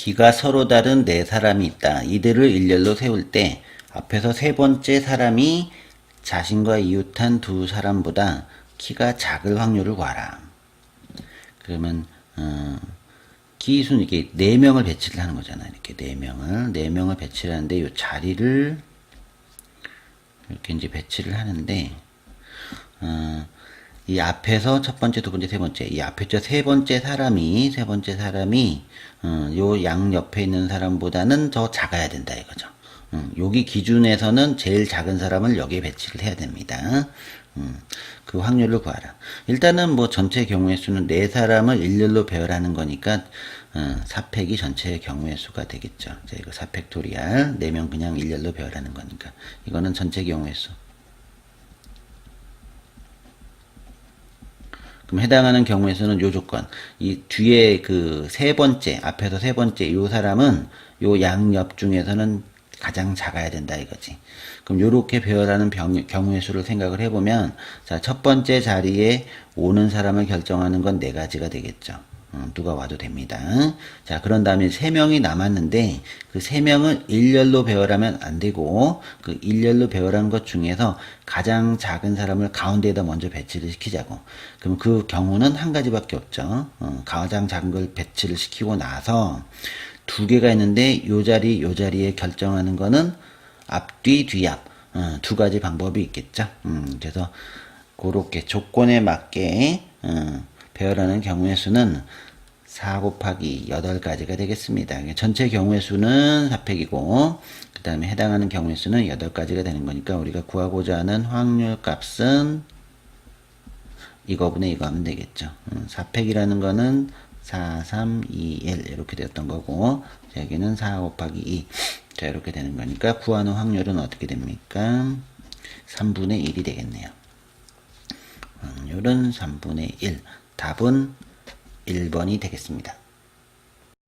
기가 서로 다른 네 사람이 있다. 이들을 일렬로 세울 때 앞에서 세 번째 사람이 자신과 이웃한 두 사람보다 키가 작을 확률을 구하라. 그러면 어, 기순 이게 네 명을 배치를 하는 거잖아. 이렇게 네 명을 네 명을 배치를 하는데 이 자리를 이렇게 이제 배치를 하는데 어, 이 앞에서 첫 번째, 두 번째, 세 번째, 이 앞에 저세 번째 사람이, 세 번째 사람이, 어, 요양 옆에 있는 사람보다는 더 작아야 된다 이거죠. 음, 여기 기준에서는 제일 작은 사람을 여기에 배치를 해야 됩니다. 음, 그 확률을 구하라. 일단은 뭐 전체 경우의 수는 네 사람을 일렬로 배열하는 거니까, 어, 사팩이 전체의 경우의 수가 되겠죠. 자, 이거 사팩토리알, 네명 그냥 일렬로 배열하는 거니까. 이거는 전체 경우의 수. 그럼 해당하는 경우에서는 요 조건, 이 뒤에 그 세 번째, 앞에서 세 번째 요 사람은 요 양옆 중에서는 가장 작아야 된다 이거지. 그럼 요렇게 배열하는 병- 경우의 수를 생각을 해보면, 자, 첫 번째 자리에 오는 사람을 결정하는 건 네 가지가 되겠죠. 음, 누가 와도 됩니다. 자, 그런 다음에 세 명이 남았는데 그세 명을 일렬로 배열하면 안 되고 그 일렬로 배열한 것 중에서 가장 작은 사람을 가운데에다 먼저 배치를 시키자고. 그럼 그 경우는 한 가지밖에 없죠. 어, 가장 작은 걸 배치를 시키고 나서 두 개가 있는데 요 자리 요 자리에 결정하는 거는 앞뒤 뒤앞 어, 두 가지 방법이 있겠죠. 음, 그래서 그렇게 조건에 맞게 어, 배열하는 경우의 수는 4 곱하기 8가지가 되겠습니다. 전체 경우의 수는 4팩이고 그 다음에 해당하는 경우의 수는 8가지가 되는 거니까 우리가 구하고자 하는 확률 값은 이거분의 이거 하면 되겠죠. 음, 4팩이라는 거는 4, 3, 2, 1 이렇게 되었던 거고 자, 여기는 4 곱하기 2 자, 이렇게 되는 거니까 구하는 확률은 어떻게 됩니까? 3분의 1이 되겠네요. 확률은 3분의 1. 답은 1번이 되겠습니다.